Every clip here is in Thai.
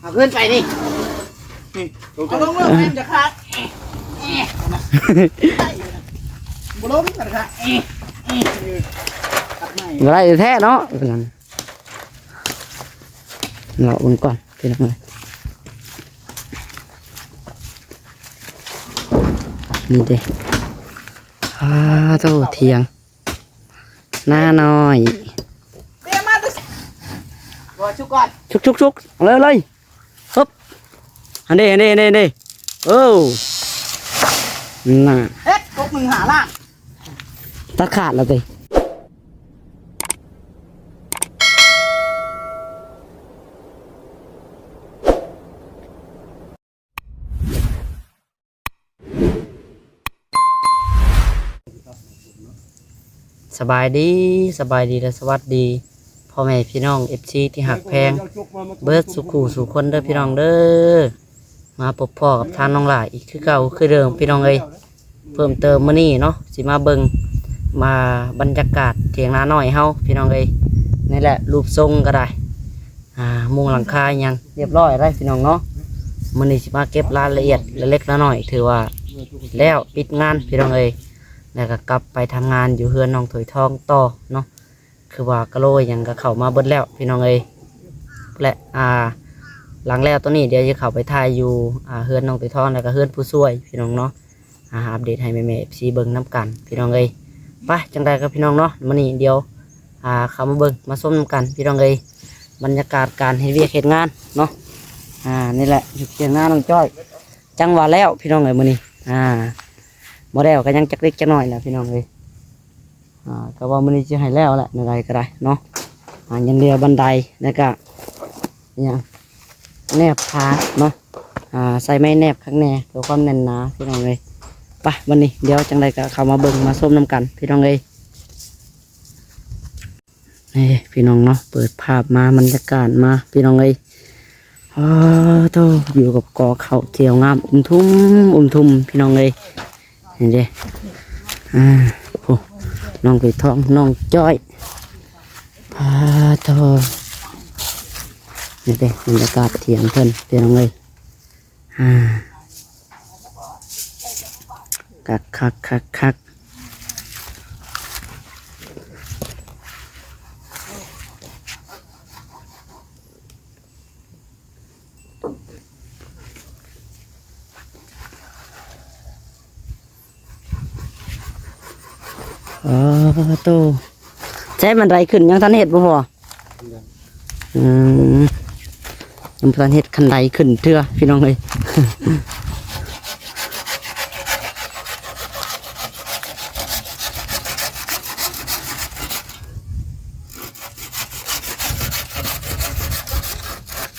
เอาขึ้นไปนี่เอาลงเลยแม่จะขาดบุล้มกันค่ะตัดไม้อะไรแท้เนาะเป็นนั้นเราอุ่นก่อนพี่น้องเลยนี่เด้อ้าโตเทียง หน้าน้อยเตี้ยมาตัวบอชุกก่อนชุกชุกชุกเลยเลยฮึบ อันนี้อันนี้อันนี้อันนี้โอ้น่ะเฮ็ดกบหนึ่งหาล่างตัดขาดแล้วสิสบายดีสบายดีและสวัสดีพ่อแม่พี่น้องเอฟซีที่หักแพง เบิร์ดสุขูสู่คนเด้อพี่น้องเด้อ มาพบพ่อกับทานน้องหลายอีกคือเก่าคือเดิมพี่น้องเอ้ยเพิ่มเติมมื้อนี้เนาะสิมาเบิงมาบรรยากาศเถียงนาน้อยเฮาพี่น้องเอ้ยนี่แหละรูปทรงก็ได้อ่ามุงหลังคาอิหยังเรียบร้อยได้พี่น้องเนาะมื้อนี้สิมาเก็บรายละเอียดเล็กๆน้อยๆถือว่าแล้วปิดงานพี่น้องเอ้ยแล้วก็กลับไปทำงานอยู่เฮือนน้องถอยทองต่อเนาะคือว่ากะโลยหยังก็เข้ามาเบิดแล้วพี่น้องเอ้ยและอ่า หลังแล้วตัวนี้เดี๋ยวจะเข้าไปถ่ายอยู่อ่าเฮือนน้องตุยทองแล้วก็เฮือนผู้ช่วยพี่น้องเนาะอ่าอัปเดตให้แม่แม่เอฟซีเบิ่งน้ำกัน พี่น้องเอ้ยไปจังใดกับพี่น้องเนาะมื้อนี้เดียวอ่าเข้ามาเบิ่งมาส้มน้ำกัน พี่น้องเอ้ยบรรยากาศการเฮ็ดเวียกเฮ็ดงานเนาะอ่านี่แหละอยู่เกียงหน้าน้องจ้อย จังหวะแล้วพี่น้องเอ้ยมื้อนี้อ่าบ่แล้วก็ยังจักเล็กจักน้อยแหละพี่น้องเอ้ยอ่าก็ว่ามื้อนี้สิให้แล้วแหละในใดก็ได้เนาะอ่ายังเดียวบันไดแล้วก็เนี่ย แนบพาเนาะอ่าใส่ไม้แนบข้างแน่เพื่อความแน่นหนาพี่น้องเลยไปวันนี้เดี๋ยวจังไรก็เข้ามาเบิ่งมาส้มน้ำกัน พี่น้องเลยนี่พี่น้องเนาะเปิดภาพมาบรรยากาศมาพี่น้องเลยอ้าวโตอยู่กับกอเขาเจียวงามอุ้มทุ่มอุ้มทุ่มพี่น้องเลยเห็นเด้อ่าโอ้น้องไปทองน้องจ้อยอ้าโต นี่เด้บรรยากาศเถียงเพิ่นเพียงเลยอ่าคักคักคักคักอ๋อโตใช้มันไรขึ้นยังทันเห็ดบ่พออืม ยังพลันเห็ดคันไดขึ้นเถื่อพี่น้องเลย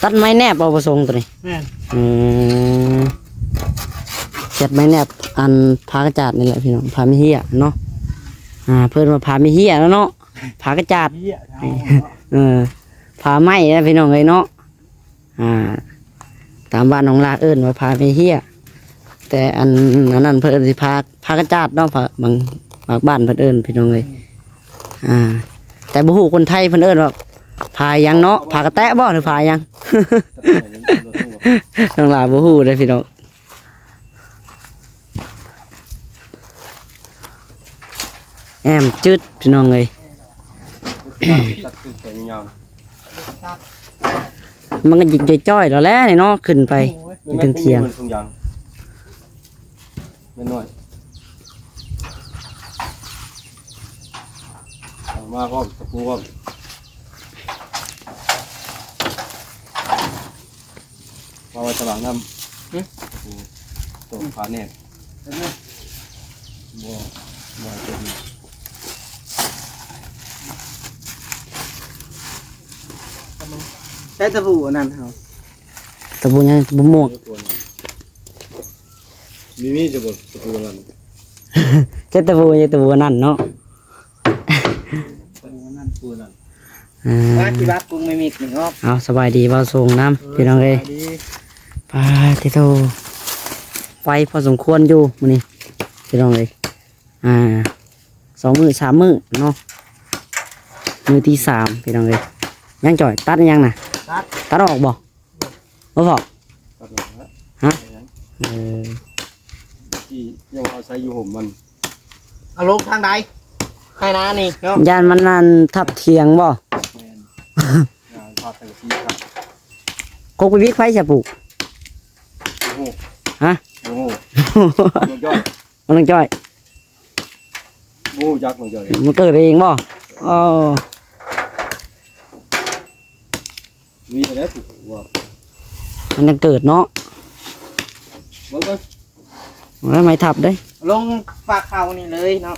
ตัดไม้แนบเอาประสงค์ตัวนี้แม่นอืมเจ็ดไม้แนบอันพากระจาดนี่แหละพี่น้องพาไม่เฮียเนาะอ่าเพื่อนมาพาไม่เฮียแล้วเนาะพากระจาด เหี้ยเออพาไหม้นะพี่น้องเอ้ยเนาะ อ่า ตามบ้านน้องลาเอิ้นว่าพาไปเฮียแต่อันอันนั้นเพิ่นสิพาพากระจาดเนาะพาบางบางบ้านเพิ่นเอิ้นพี่น้องเอ้ยอ่า แต่บ่ฮู้คนไทยเพิ่นเอิ้นว่าพาหยังเนาะพากระแตะบ่หรือพาหยังน้องลาบ่ฮู้เลยพี่น้องแอมจืดพี่น้องเอ้ย มันก็ยิงจ้อยๆแล้วแหละนี่เนาะขึ้นไปถึงเที่ยงไม่น้อยเอามาพร้อมตะปูพร้อมมาไว้ตลาดน้ำตัวขาแน่บ่บ่จะดี ช้ตะปูอันนั่นเอาตะบูยังตะบูม่วงมีมีจะบ่ตะปูนั่นเจ้าตะบูยังตะบูนั่นเนาะตะปูนั่นปูนั่นอ่าว่าที่บักกุ้งไม่มีหนึ่งออกเอาสบายดีเบาสูงน้ำพี่น้องเอ้ยดีไปที่โตไฟพอสมควรอยู่มื้อนี้พี่น้องเอ้ยอ่าสองมือสามมือเนาะมือที่สามพี่น้องเอ้ยยังจ่อยตัดยังน่ะ ตัดตัดออกบ่บ่พอตัดหน่อยนะฮะเออที่ยังเอาใช้อยู่ห่มมันเอาลงทางใดให้นานี่เนาะย่านมันนั่นทับเทียงบ่แมนงานพาแต่งสีครับกกไปวิกไฟจะปลูก โอ้โหฮะ โอ้โหหนย่อยมันต้องจ้อย โอ้โหยักษ์หนย่อยมันเกิดเองบ่อ๋อ มีแต่แล้วถูกว่ามันยังเกิดเนาะมันก็แล้วไม่ทับได้ลงฝากเขานี่เลยเนาะ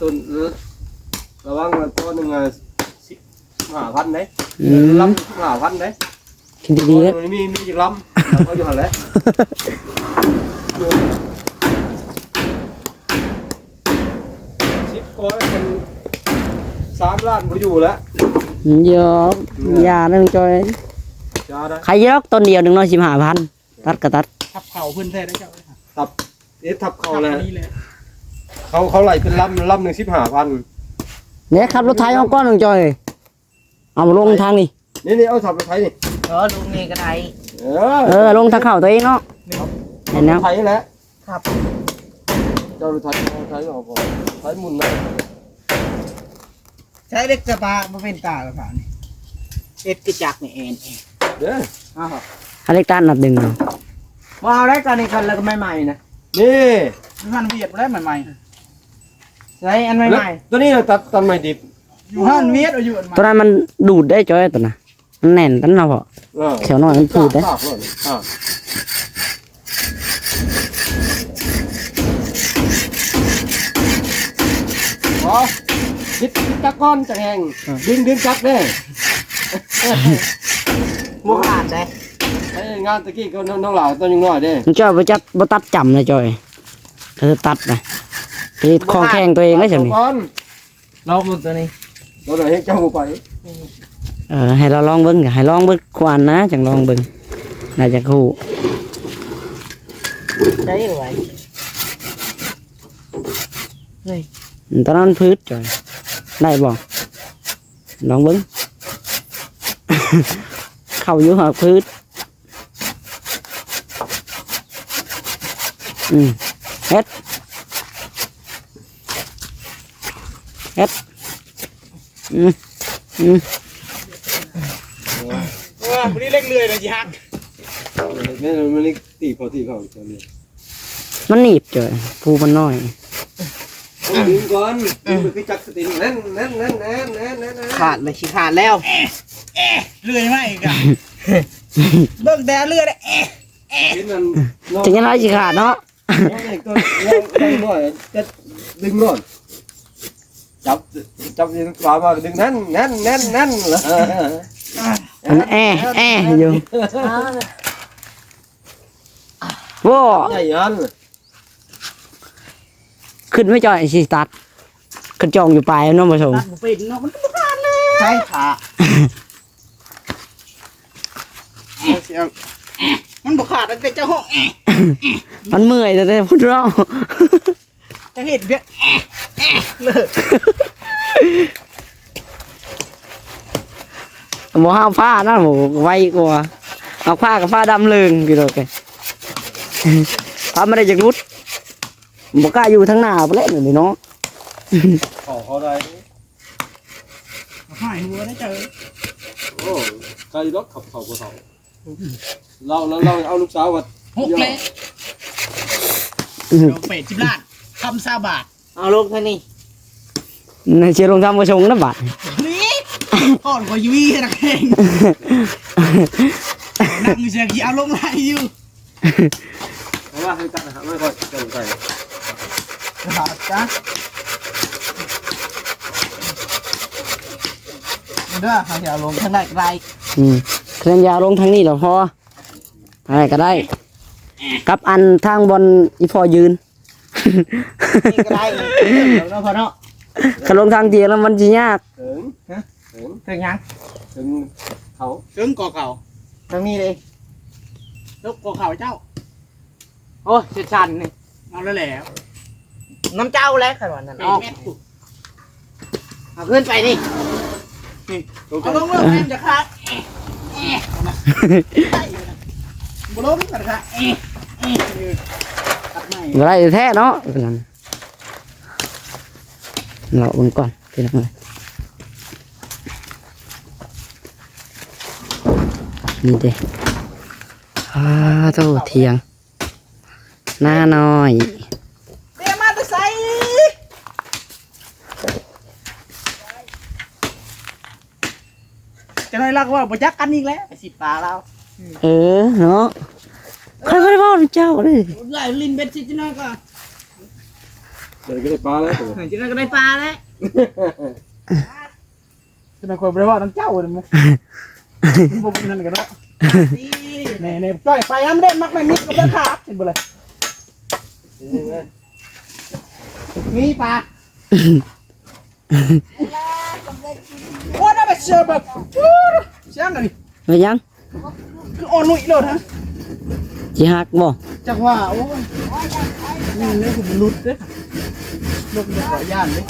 ต้นระวังมันต้นหนึ่งอะสิบห้าพันไหนอืมลำสิบห้าพันไหนกินดีๆแล้วมันมีมีอีกลำเราก็อยู่หันแหล้วสิบก้อยเป็นสามล้านบ่อยู่แล้ว เยอะยาหนึ่งจอยจ้าได้ใครยกต้นเดียวหนึ่งร้อยสิบห้าพันตัดก็ตัดทับเขาเพิ่นแท้ได้เจ้าตับเอ๊ะทับเขาทับเลยอันนี้เลยเขาเขาไหลเป็นลำลำหนึ่งสิบห้าพันเนี่ยขับรถไถเอาก้อนหนึ่งจอย เอามาลงทางนี้นี่นี่เอาสับไปไทยนี่เออลุงนี่ก็ได้เออเออลงทางเข่าตัวเองเนาะเห็นแล้วไทยแหละครับเจ้าไทยเอาไทยออกก่อนไทยหมุนนะ ใช้เล็กจะปลาบ่เป็นตาแล้วค่ะนี่เอ็ดกระจักนี่เองเด้ออ้าวอเล็กตันนับดึงเอามาเอาได้กันนี่กันแล้วก็ใหม่ๆนะนี่มันเวียดบ่ได้ใหม่ๆใช้อันใหแล้วม่ตัวนี้เราตัดตัดใหม่ดิบๆอยู่ห้านเวียดเอาอยู่อันใหม่ตัวนั้นมันดูดได้จอยตัวน่ะมันแน่นตันเราะพอเออเขียวหน่อยมันพูดได้ฝากเลยอ่าอ๋อ คิดคิดจักก้อนจะแหงดึงดึงจักเด้อบ่ขาดได้ไอ้งานตะกี้ก็น้องหลาวตัวยังน้อยเด้มันจอยไปจัดบ่ตัดจำเลยจอยเออตัดนะไปคล้องแข้งตัวเองได้จังนี่ก้อนลองมึงตัวนี้ตัวไหนให้เจ้าไปเออให้เราลองเบิ่งก็ให้ลองเบิ่งกวนนะจังลองเบิ่งน่าจะคู่ได้ไว้ตอนนั้นพืชจอย ได้บ่ลองเบิ่งเข้าอยู่หาพืชอืมเฮ็ดเฮ็ดอืมอืมว่าบ่ได้เล็กเลื่อยเลยสิฮักนี่มันนี่ตีพอตีเขาตัวนี้มันหนีบจอยภูมันน้อย ดึงก่อนดึงไปคือจักสตินั่นนั่นนั่นนั่นนั่นนั่นนั่นขาดเลยสิขาดแล้วเลื่อยมาอีกอะเบิ่งแต่เลื่อยได้เห็นมันน้องถึงจะน้อยสิขาดเนาะน้องเอกตัวน้องน้องน้อยจะดึงก่อนจับจับยิงขวามาดึงนั่นนั่นนั่นนั่นเหรอมันแอะแอะอยู่ว้าใหญ่ยัน ขึ้นไม่จอยสิตัดกระจองอยู่ปลายน้องผู้ชมตัดบ่เป็นเนาะมันบ่ขาดเลยใช่ขาเอาสิเอามันบ่ขาดตั้งแต่เจ้าห้องมันเมื่อยแต่แต่พูดเราจะเห็นเบี้ยเลิกหมูห้าวผ้านั่นหมูไวกว่าเอาผ้ากับผ้าดำเลึงพี่โรแกผ้าไม่ได้จากรุด บอกกล้าอยู่ทั้งหน้าไปเล่นเลยเนาะขอเขาได้หายหัวได้เจอโอ้ใครรถขับเขาก็เขาเราเราเราเอาลูกสาววัดหกเลยเดี๋ยวเป็ดจิบล้านคำซาบาทเอาลงท่านี่ในเชียร์ลงทำกระชงนะบัดนี่ก่อนกว่ายุ้ยนักเองนั่งเชียร์กี่เอาลงไหลอยู่เพราะว่าให้ตัดนะครับไม่ค่อยจะใส่ ขาดจ้ะเด้อเขาจะเอาลงทางไหนไกลอืมเคลื่อนยาวลงทางนี้เหรอพออะไรก็ได้กับอันทางบนอีพอยืนนี่ก็ได้เนาะพอเนาะถ้าลงทางเตียงแล้วมันจะยากถึงถึงถึงยังถึงเขาถึงกอเขาทางนี้เลยลูกกอเขาเจ้า โอ้ยชันนี่เอาแล้วแหละ น้ำเจ้าแล้วขนาดนั้นเอาเอาขึ้นไปนี่ตรงเอาลงเรื่องแม่จะขาดบุล้มกันค่ะเอ๊ะเอ๊ะตัดใหม่อะไรแท้เนาะเราอุ่นก่อนพี่น้องเลยนี่เด้อ้าโตเทียง หน้าน้อย เดี๋ยวมาจะใส่จะน้ อยรักว่าบ่จักกันอีกแล้วไปสิปลาเราเออเนาะใครไม่ได้บอกเจ้าเลยไหลลินเบ็ดสิจะน้อยก็เดี๋ยวก็ได้ปลาแล้วจะน้อยก็ได้ปลาแล้วจะน้อยคนไปว่าน้ำเจ้าเลยมั้งบ่นั่นกันเนาะเน่เน่ปล่อยไปน้ำเด็ดมักไม่มิดกับเรื่องขาดเป็นบ่เลยมีปลาโอ้ได้แบบ เชื่อแบบเชื่อกันดิไม่ยังคืออ่อนนุ่ยเลยฮะจีหักบ่จังว่าโอ้ยนี่เนี่ยผมหลุดเด้อลงจะขอย่านเลย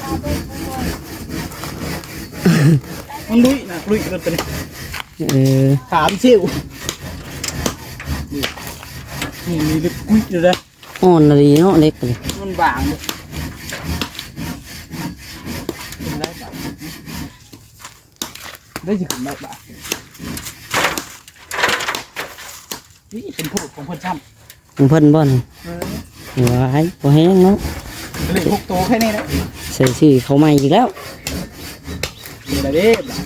มันลุยนะลุยกันตัวนี้เออถามซิวนี่นี่มีลึกกุ้ยเลยนะอ่อนเลยเนาะเล็กเลยมันบางเลยเป็นไรบาง ได้จะขึ้นได้บางนี่เป็นพวกของคนช่ำของเพิ่นบ่นี่ว้ายบ่แห้งเนาะเหลือหกตัวแค่นี้นะใส่ชื่อเขาใหม่อีกแล้วมีอะไรเด้ผ่า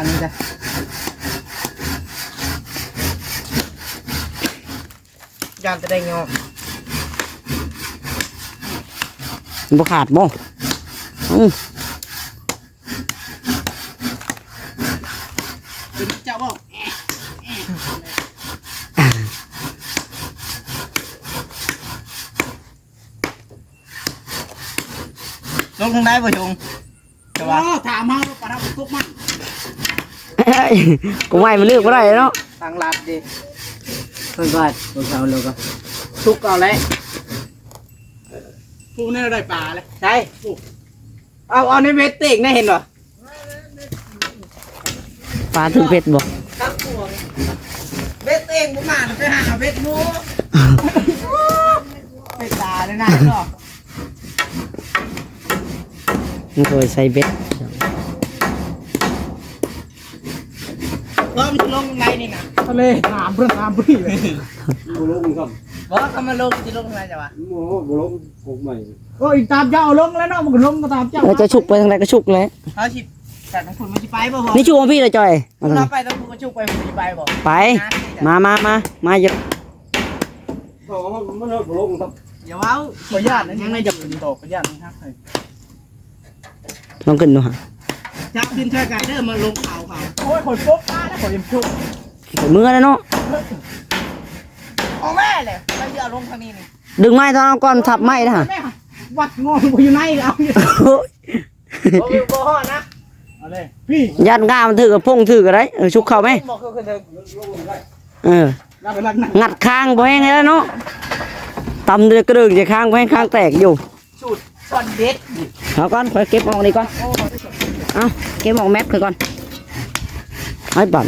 นนี่จ้ะยานจะได้งอบ่ขาดบ่อือเป็นเจ้าบ่ลงทางได้บ่ชงจะว่าถามมาว่าปลาทับทุกมัน ก็ไม่มันเลือกบ่ได้เนาะทางหลัดดิเพิ่นว่าตัวเขาแล้วก็ทุกเอาเลยทุกนี่ได้ปลาเลยใช่เอาเอาในเวทเตกได้เห็นป่ะปลาถึงเผ็ดบ่ครับพวงเวทเองผมมาไปหาเวทมูไปตาเลยนะเนาะมันเคยใส่เบ็ด ว่ามันจะลงยังไงนี่นะทะเลถามเพื่อนถามพี่เลยบุลงครับว่าก็มันลงจะลงยังไงจ้ะวะโอ้โหบุลงกบใหม่โอ้ยตามเจ้าลงแล้วเนาะมันก็ลงก็ตามเจ้าเราจะฉุกไปทางไหนก็ฉุกเลยเขาชิแต่ทั้งคุณมันจะไปบ่พอนี่ชุกของพี่เลยจอยเอาทางเรานี้ไปต้องคุณก็ชุกไปผมจะไปบ่ไปมามามามาเยอะเพราะว่ามันบุลงครับอย่าว้าวขออนุญาตนะยังไงจะเป็นตกขออนุญาตนะครับลองขึ้นดูฮะ จับดินช่วยกันเด้อมาลงเขาเขาโอ้ยคนปุ๊บตาแล้วคนยังชุกมือแล้วเนาะเอาแม่เลยเราจะลงทางนี้นี่ดึงไม้ตอนเอาก่อนทับไม้นะฮะแม่วัดงงกูอยู่ไหนเอาอยู่โอ้ยโอ้ยบ่ฮอดนะเอาเลยพี่ยันง่ามมันถือกับพงถือกับไรเออชุกเข้าไหมบอกคือคือเดิมเออรับไปรักนะงัดคางบ่แห้งแล้วเนาะตำเดือกระดึงจะคางบ่แห้งคางแตกอยู่สูตรก่อนเด็ดเอาก่อนคอยเก็บออกนี่ก่อนโอ้ เอาเก็บออกแมปคือก่อนให้ปั่น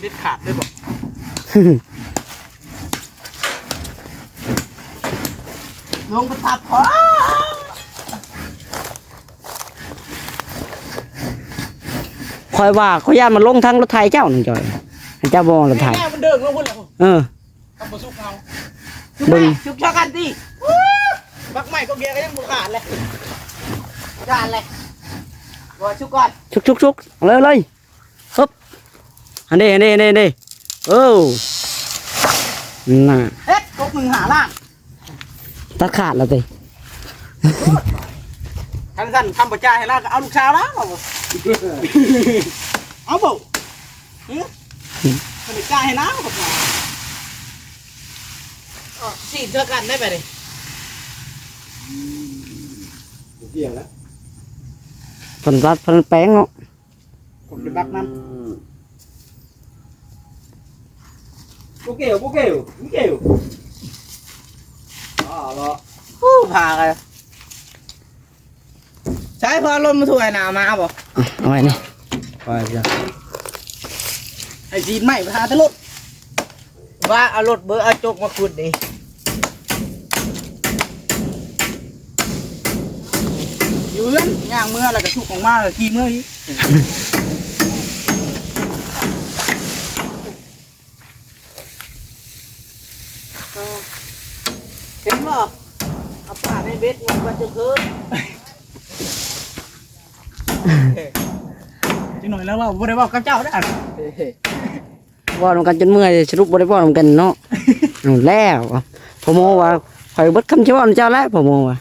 เด็ดขาดเลยบอกลงกระตับขอคอยว่าเขาย่านมันลงทั้งรถไทยเจ้าหนึ่งจอยให้เจ้าบองรถไทยแม่มันเดินลงพุ่นแล้วเออ ทำมาซุกเอา เบิ่งชุกชากันดิบักใหม่ก็เกียร์ก็ยังบุขาดเลยขาดเลยรอชุกก่อนชุกชุกชุกเอาเลยเลยฮึ สิท่านท่านทำประจายให้ล่างก็เอาลูกชาวล่างเอาบ่เอาบ่หึทำประจายให้ล่างก็พออ๋อสีเท่ากันได้ไปเลยเกี่ยงแล้วเพิ่นรัดเพิ่นแป้งเนาะผมจะบักน้โอเคโอเคโอเคอ่าละำฮู้พากันใช้พอลมมาถ่วยหนามาบ่เอาไว้นี่ไปจ้ะไอ้จีนใหม่พาตะลุดว่าเอารถเบอร์เอาจกมาขุดดิ เรือนย่างเมื่อแล้วก็ทุกของมาแล้วขี่เมื่ออีกเห็นบ่เอาป่าในเบ็ดมันก็จะเพิ่มจังหน่อยแล้วว่าบ่ได้บอกกับเจ้าได้อเว่านำกันจนเมื่อยสรุปบ่ได้เว่านำกันเนาะเอาแล้วพ่อโมว่าข่อยเบิดคำสิเว้านำเจ้าแล้วพ่อโมว่า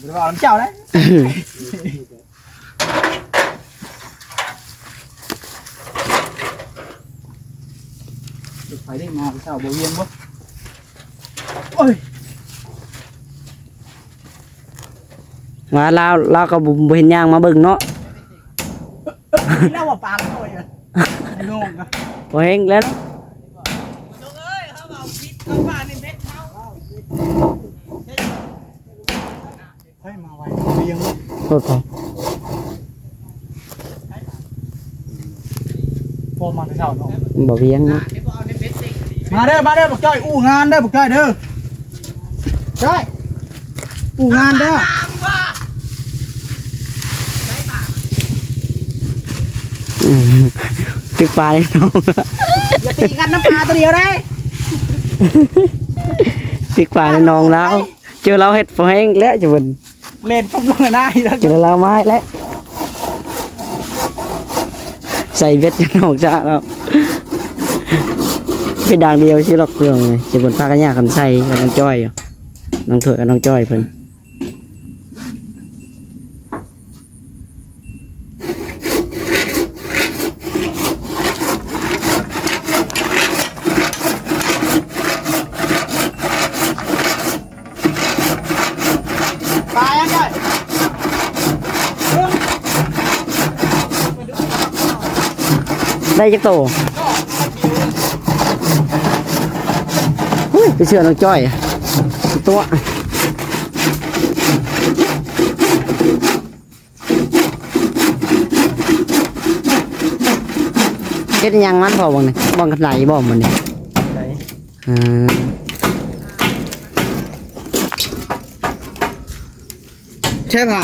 บ่ได้บอกกับเจ้าได้อ ไปได้มาเจ้าบ่เวียนบ่โอ้ยว่าลาวลาวก็บ่บ่ บ่โทษพ่อพอมาแต่เช้าเนาะบ่เวียงเนาะมาเด้อมาเด้อบอกจ้อยอู้งานเด้อบอกจ้อยเด้อจ้อยอู้งานเด้ออืมตึกปลาเลยน้องอย่าตีกันน้ำปลาตัวเดียวได้ตึกปลาเลยน้องแล้วเจอเราเฮ็ดบ่แห้งแล้วจะเบิ่น เล่นปุ๊บลงหน้าอีกแล้วเจอเราไม้แล้วใส่เบ็ดกันอกจ้าแล้วเป็นด่างเดียวชื่อล็อกเครื่องเลยจะบนภากันยากันใส่กับน้องจ้อยอยู่น้องเถอะกับน้องจ้อยเพิ่น ปลายังจ้อย ได้จักโตเฮ้ยไปเชื่อน้องจ้อยตัวเฮ็ดอิหยังมันพอบ่นี่บ่กันไหลบ่มันนี่อ่าใช่ป่ะ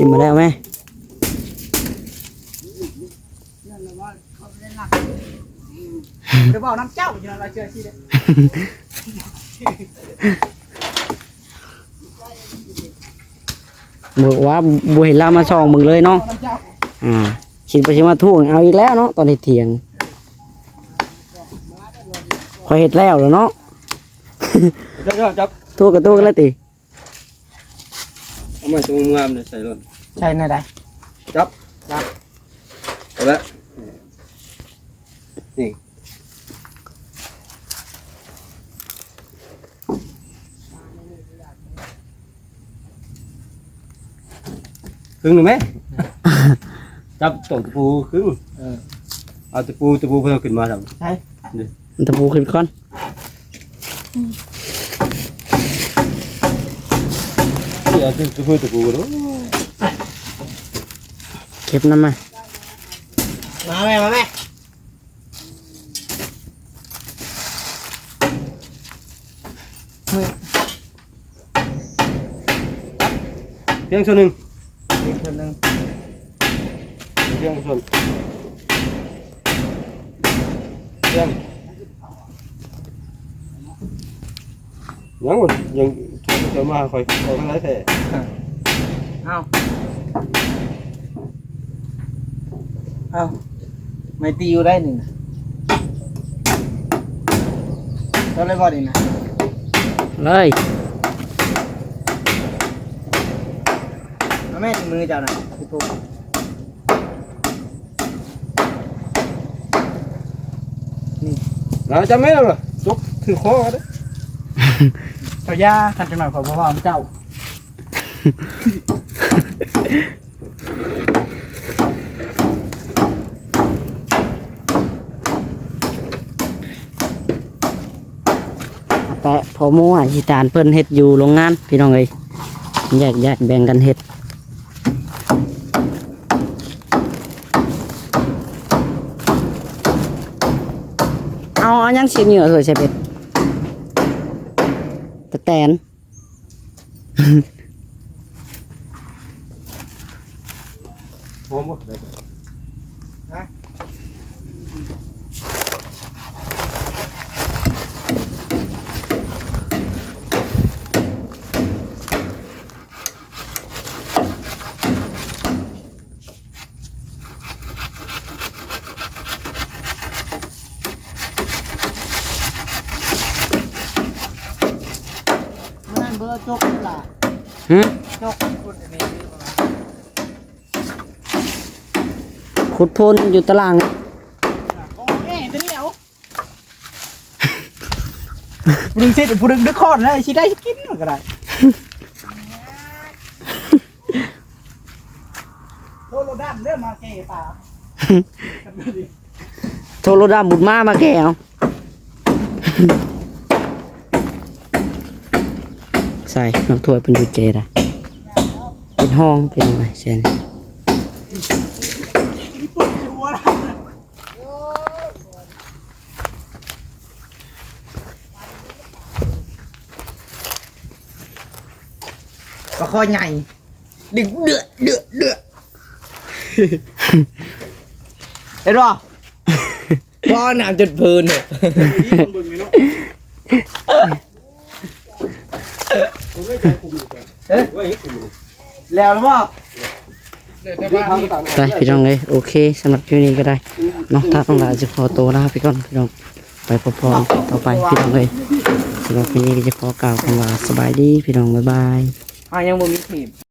ชิมมาแล้วไหมเดี๋ยวบอกน้ำเจ้าอยู่นั่นเราเชื่อชีเด้อบอกว่าบุเห็นเรามาส่องมึงเลยเนาะน้ำเจ้าอ่าคิดไปชิมมาทุ่งเอาอีกแล้วเนาะตอนที่เถียง พอเห็ดแล้วแล้วเนาะจับจับจับทั่วกับทั่วกันแล้วติ เอามาตรงงามเลยใส่รถใช่ไหมได้เอาละนี่ครึ่งหนึ่งไหม จับตกตะปูครึ่งเออเอาตะปูตะปูเพิ่มขึ้นมาทำมันตะปูขึ้นก่อน เอาตะปูตะปูเนาะเก็บน้ำมา มาแม่มาแม่เพียงส่วนหนึ่งอีกคนหนึ่งเพียงส่วนเพียงยังหมดยัง จะมาคอยคอยอะไรแท้เอาเอาไม่ตีอยู่ได้หนึ่งนะเราเลยบอกดีนะเลยเอาแม่ถึงมือเจ้าหน่อยพี่ปุ๊เราจะไม่หรอกซุกถือโค้กด้ วยเจ้ายาคันจังหน่อยขอบอกว่าเจ้าแปะพอมั่วที่ตานเพิ่นเฮ็ดอยู่โรงงานพี่น้องเอ้ยแยกแยกแบ่งกันเฮ็ดเอาเอายังสิเหนือเถอะใช่เป็ด แตนหอมหมดเลยนั่นอร์ จกนี่ล่ะหึจกคุณอันนี้ขุดโพนอยู่ตาราง โอ้แม่จะเหนียวผู้ดึงเสร็จผู้ดึงดึกคอดแล้วสิได้กินมันก็ได้โลโลดันเริ่มมาเกตาโทรดาบุญมามาแก้ว ใส่น้ำถ้วยเป็นดูเจได้เป็นห้องเป็นอะไรเช่นก็คอใหญ่ดึงเดือดเดือดเดือดเห็นป่ะพ่อน้ำจนพื้นเนี่ย แล้วหรือเปล่าไปพี่น้องเลยโอเคสำหรับคลิปนี้ก็ได้เน้องถ้าต้องลาจะขอตัวลาไปก่อนพี่น้องไปพร้อมๆต่อไปพี่น้องเลยสำหรับคลิปนี้ก็จะขอกล่าวคำว่าสบายดีพี่น้องบ๊ายบายอะยังบ่มีทีม